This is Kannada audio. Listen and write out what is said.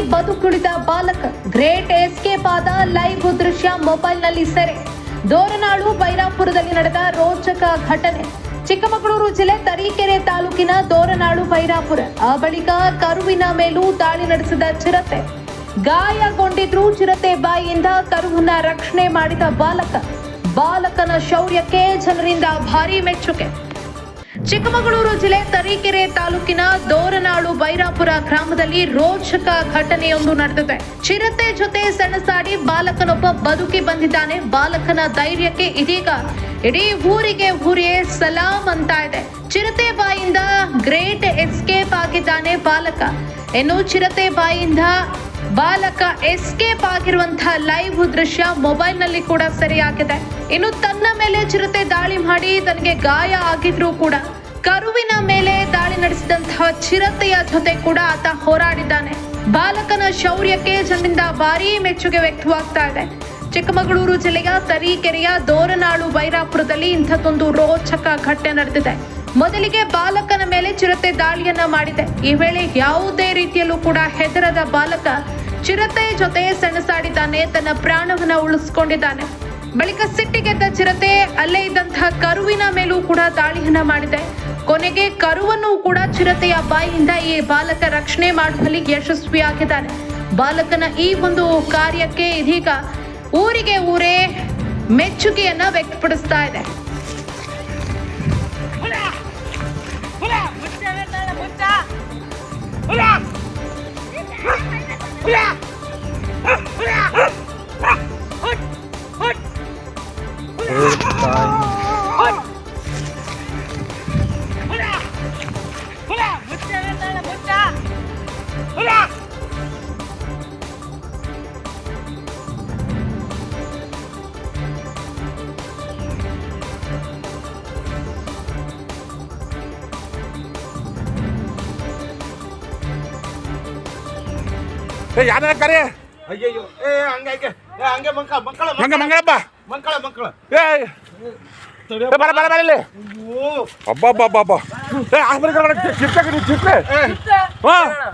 ಬದುಕುಳಿದ ಬಾಲಕ, ಗ್ರೇಟ್ ಎಸ್ಕೇಪ್ ಆದ ಲೈವ್ ದೃಶ್ಯ ಮೊಬೈಲ್ನಲ್ಲಿ ಸೆರೆ. ದೋರನಾಳು ಬೈರಾಪುರದಲ್ಲಿ ನಡೆದ ರೋಚಕ ಘಟನೆ. ಚಿಕ್ಕಮಗಳೂರು ಜಿಲ್ಲೆ ತರೀಕೆರೆ ತಾಲೂಕಿನ ದೋರನಾಳು ಬೈರಾಪುರ. ಆ ಬಳಿಕ ಕರುವಿನ ಮೇಲೂ ದಾಳಿ ನಡೆಸಿದ ಚಿರತೆ. ಗಾಯಗೊಂಡಿದ್ರು ಚಿರತೆ ಬಾಯಿಯಿಂದ ಕರುವನ್ನ ರಕ್ಷಣೆ ಮಾಡಿದ ಬಾಲಕ. ಬಾಲಕನ ಶೌರ್ಯಕ್ಕೆ ಜನರಿಂದ ಭಾರಿ ಮೆಚ್ಚುಗೆ. ಚಿಕ್ಕಮಗಳೂರು ಜಿಲ್ಲೆ ತರೀಕೆರೆ ತಾಲೂಕಿನ ದೋರನಾಳು ಬೈರಾಪುರ ಗ್ರಾಮದಲ್ಲಿ ರೋಚಕ ಘಟನೆಯೊಂದು ನಡೆದಿದೆ. ಚಿರತೆ ಜೊತೆ ಸೆಣಸಾಡಿ ಬಾಲಕನೊಬ್ಬ ಬದುಕಿ ಬಂದಿದ್ದಾನೆ. ಬಾಲಕನ ಧೈರ್ಯಕ್ಕೆ ಇದೀಗ ಇಡೀ ಊರಿಗೆ ಊರಿಯೇ ಸಲಾಂ ಅಂತ ಇದೆ. ಚಿರತೆ ಬಾಯಿಂದ ಗ್ರೇಟ್ ಎಸ್ಕೇಪ್ ಆಗಿದ್ದಾನೆ ಬಾಲಕ. ಇನ್ನು ಚಿರತೆ ಬಾಯಿಂದ ಬಾಲಕ ಎಸ್ಕೇಪ್ ಆಗಿರುವಂತಹ ಲೈವ್ ದೃಶ್ಯ ಮೊಬೈಲ್ನಲ್ಲಿ ಕೂಡ ಸೆರೆಯಾಗಿದೆ. ಇನ್ನು ತನ್ನ ಮೇಲೆ ಚಿರತೆ ದಾಳಿ ಮಾಡಿ ತನಗೆ ಗಾಯ ಆಗಿದ್ರೂ ಕೂಡ ಕರುವಿನ ಮೇಲೆ ದಾಳಿ ನಡೆಸಿದಂತಹ ಚಿರತೆಯ ಜೊತೆ ಕೂಡ ಆತ ಹೋರಾಡಿದ್ದಾನೆ. ಬಾಲಕನ ಶೌರ್ಯಕ್ಕೆ ಜನರಿಂದ ಭಾರೀ ಮೆಚ್ಚುಗೆ ವ್ಯಕ್ತವಾಗ್ತಾ ಇದೆ. ಚಿಕ್ಕಮಗಳೂರು ಜಿಲ್ಲೆಯ ತರೀಕೆರೆಯ ದೋರನಾಳು ಬೈರಾಪುರದಲ್ಲಿ ಇಂಥದ್ದೊಂದು ರೋಚಕ ಘಟನೆ ನಡೆದಿದೆ. ಮೊದಲಿಗೆ ಬಾಲಕನ ಮೇಲೆ ಚಿರತೆ ದಾಳಿಯನ್ನ ಮಾಡಿದೆ. ಈ ವೇಳೆ ಯಾವುದೇ ರೀತಿಯಲ್ಲೂ ಕೂಡ ಹೆದರದ ಬಾಲಕ ಚಿರತೆ ಜೊತೆ ಸೆಣಸಾಡಿದ್ದಾನೆ ತನ್ನ ಪ್ರಾಣವನ್ನ ಉಳಿಸ್ಕೊಂಡಿದ್ದಾನೆ. ಬಳಿಕ ಸಿಟ್ಟಿಗೆದ್ದ ಚಿರತೆ ಅಲ್ಲೇ ಇದ್ದಂತಹ ಕರುವಿನ ಮೇಲೂ ಕೂಡ ದಾಳಿಯನ್ನ ಮಾಡಿದೆ. ಕೊನೆಗೆ ಕರುವನ್ನು ಕೂಡ ಚಿರತೆಯ ಬಾಯಿಯಿಂದ ಈ ಬಾಲಕ ರಕ್ಷಣೆ ಮಾಡುವಲ್ಲಿ ಯಶಸ್ವಿಯಾಗಿದ್ದಾನೆ. ಬಾಲಕನ ಈ ಒಂದು ಕಾರ್ಯಕ್ಕೆ ಇದೀಗ ಊರಿಗೆ ಊರೇ ಮೆಚ್ಚುಗೆಯನ್ನ ವ್ಯಕ್ತಪಡಿಸ್ತಾ ಇದೆ. 回家 ಏ ಯಾರ ಕರೆ? ಅಯ್ಯಯ್ಯೋ. ಏ ಹಂಗೆ ಹಂಗೆ. ಏ ಹಂಗೆ ಮಂಕ ಮಂಕಳ ಮಂಗ ಮಂಗಳಪ್ಪ. ಮಂಕಳ ಮಂಕಳ. ಏ ಏ, ಬರ ಬರ ಬರ ಇಲ್ಲಿ. ಅಯ್ಯೋ. ಅಬ್ಬಬ್ಬಬ್ಬಬ್ಬ. ಏ ಆಸ್ಪತ್ರೆ ಚಿಪ್ಪೆ ಚಿಪ್ಪೆ ಹಾ. ಏ ಜೀನಿ